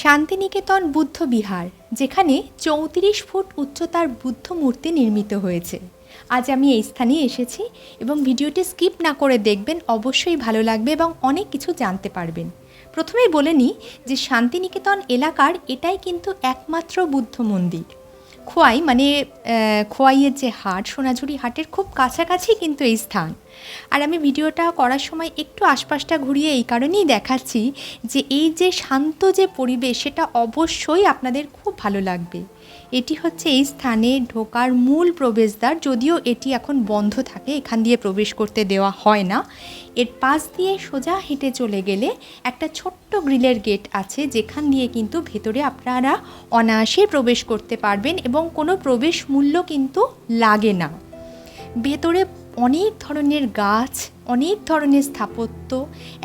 শান্তিনিকেতন বুদ্ধ বিহার, যেখানে চৌত্রিশ ফুট উচ্চতার বুদ্ধ মূর্তি নির্মিত হয়েছে। আজ আমি এই স্থানে এসেছি এবং ভিডিওটি স্কিপ না করে দেখবেন, অবশ্যই ভালো লাগবে এবং অনেক কিছু জানতে পারবেন। প্রথমেই বলে নিই যে শান্তিনিকেতন এলাকার এটাই কিন্তু একমাত্র বুদ্ধ মন্দির। খোয়াই মানে খোয়াইয়ের যে হাট, সোনাঝুরি হাটের খুব কাছাকাছি কিন্তু এই স্থান। আর আমি ভিডিওটা করার সময় একটু আশপাশটা ঘুরিয়ে এই কারণেই দেখাচ্ছি যে এই যে শান্ত যে পরিবেশ, সেটা অবশ্যই আপনাদের খুব ভালো লাগবে। এটি হচ্ছে এই স্থানে ঢোকার মূল প্রবেশদ্বার, যদিও এটি এখন বন্ধ থাকে, এখান দিয়ে প্রবেশ করতে দেওয়া হয় না। এর পাশ দিয়ে সোজা হেঁটে চলে গেলে একটা ছোট্ট গ্রিলের গেট আছে, যেখান দিয়ে কিন্তু ভেতরে আপনারা অনায়াসে প্রবেশ করতে পারবেন এবং কোনো প্রবেশ মূল্য কিন্তু লাগে না। ভেতরে অনেক ধরনের গাছ, অনেক ধরনের স্থাপত্য,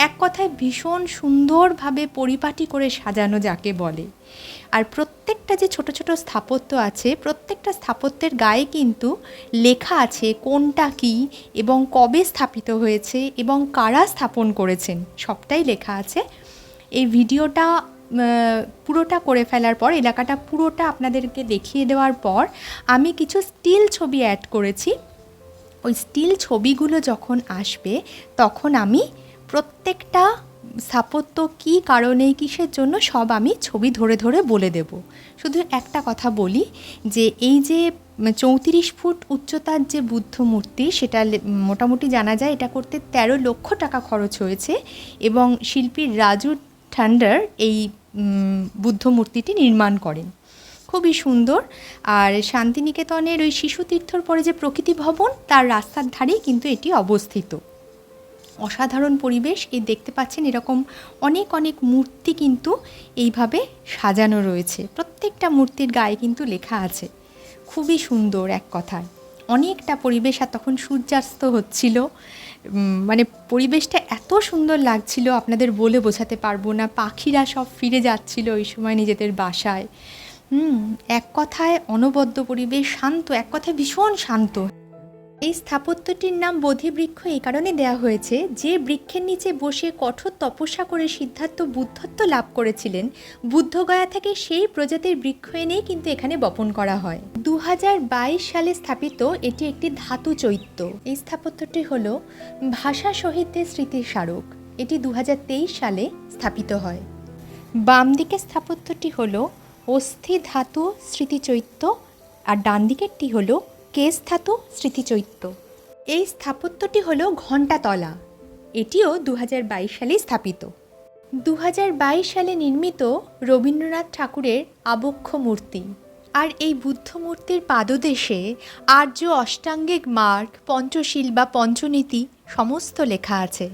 এক কথায় ভীষণ সুন্দরভাবে পরিপাটি করে সাজানো যাকে বলে। আর প্রত্যেকটা যে ছোট ছোট স্থাপত্য আছে, প্রত্যেকটা স্থাপত্যের গায়ে কিন্তু লেখা আছে কোনটা কী এবং কবে স্থাপিত হয়েছে এবং কারা স্থাপন করেছেন, সবটাই লেখা আছে। এই ভিডিওটা পুরোটা করে ফেলার পর, এলাকাটা পুরোটা আপনাদেরকে দেখিয়ে দেওয়ার পর, আমি কিছু স্টিল ছবি অ্যাড করেছি। ওই স্টিল ছবিগুলো যখন আসবে, তখন আমি প্রত্যেকটা স্থাপত্য কী কারণে, কিসের জন্য সব আমি ছবি ধরে ধরে বলে দেব। শুধু একটা কথা বলি যে এই যে চৌত্রিশ ফুট উচ্চতার যে বুদ্ধ মূর্তি, সেটা মোটামুটি জানা যায় এটা করতে তেরো লক্ষ টাকা খরচ হয়েছে এবং শিল্পী রাজু ঠান্ডার এই বুদ্ধ মূর্তিটি নির্মাণ করেন। খুবই সুন্দর। আর শান্তিনিকেতনের ওই শিশু তীর্থর পরে যে প্রকৃতি ভবন, তার রাস্তার ধারেই কিন্তু এটি অবস্থিত। অসাধারণ পরিবেশ এই দেখতে পাচ্ছেন এরকম অনেক অনেক মূর্তি কিন্তু এইভাবে সাজানো রয়েছে। প্রত্যেকটা মূর্তির গায়ে কিন্তু লেখা আছে, খুবই সুন্দর এক কথায়। অনেকটা পরিবেশ, আর তখন সূর্যাস্ত হচ্ছিল। মানে পরিবেশটা এত সুন্দর লাগছিল, আপনাদের বলে বোঝাতে পারব না। পাখিরা সব ফিরে যাচ্ছিল ওই সময় নিজেদের বাসায়। হুম, এক কথায় অনবদ্য পরিবেশ শান্ত, এক কথায় ভীষণ শান্ত। এই স্থাপত্যটির নাম বোধিবৃক্ষ এই কারণে দেওয়া হয়েছে, যে বৃক্ষের নিচে বসে কঠোর তপস্যা করে সিদ্ধার্থ বুদ্ধত্ব লাভ করেছিলেন, বুদ্ধগয়া থেকে সেই প্রজাতির বৃক্ষ এনেই কিন্তু এখানে বপন করা হয়। দু হাজার বাইশ সালে স্থাপিত এটি একটি ধাতু চৈত্য। এই স্থাপত্যটি হল ভাষা শহীদদের স্মৃতির স্মারক। এটি দু হাজার তেইশ সালে স্থাপিত হয়। বাম দিকে স্থাপত্যটি হল অস্থি ধাতু স্মৃতিচৈত্য আর ডান দিকেরটি হল কেশ ধাতু স্মৃতিচৈত্য। এই স্থাপত্যটি হল ঘণ্টাতলা। এটিও দু হাজার বাইশ সালে স্থাপিত। দু হাজার বাইশ সালে নির্মিত রবীন্দ্রনাথ ঠাকুরের আবক্ষ মূর্তি। আর এই বুদ্ধ মূর্তির পাদদেশে আর্য অষ্টাঙ্গিক মার্গ পঞ্চশীল বা পঞ্চনীতি সমস্ত লেখা আছে।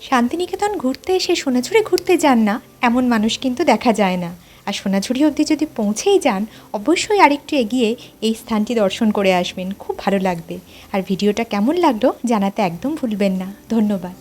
শান্তিনিকেতন ঘুরতে এসে সোনাঝুরি ঘুরতে যান না, এমন মানুষ কিন্তু দেখা যায় না। আর সোনাঝুরি অবধি যদি পৌঁছেই যান, অবশ্যই আরেকটু এগিয়ে এই স্থানটি দর্শন করে আসবেন। খুব ভালো লাগবে। আর ভিডিওটা কেমন লাগল জানাতে একদম ভুলবেন না। ধন্যবাদ।